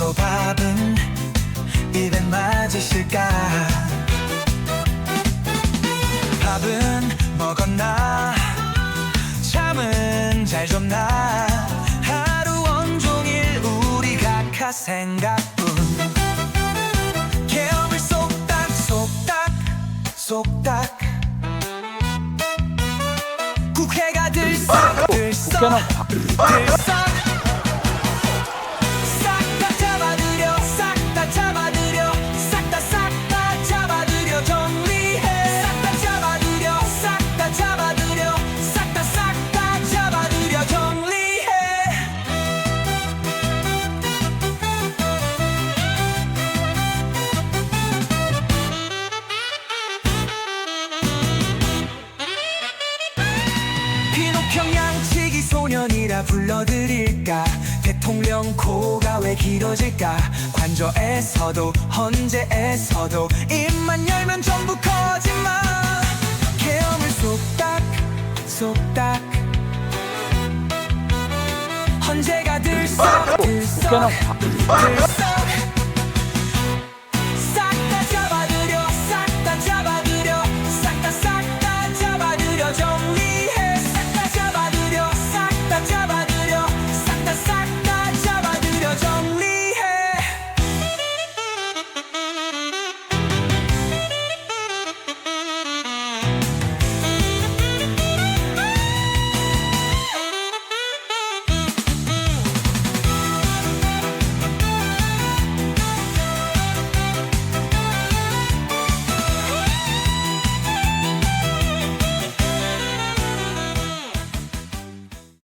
소밥은 입에 맞으실까? 밥은 먹었나? 잠은 잘 잤나? 하루 온종일 우리가 가 생각뿐. 개업을 속닥 속닥 속닥. 국회가 들썩 아, 어, 들썩 들썩. 소년이라 불러드릴까? 대통령 코가 왜 길어질까? 관저에서도 헌재에서도 입만 열면 전부 거짓말. 계엄을 쏙딱 쏙딱 헌재가 들썩 들썩 들썩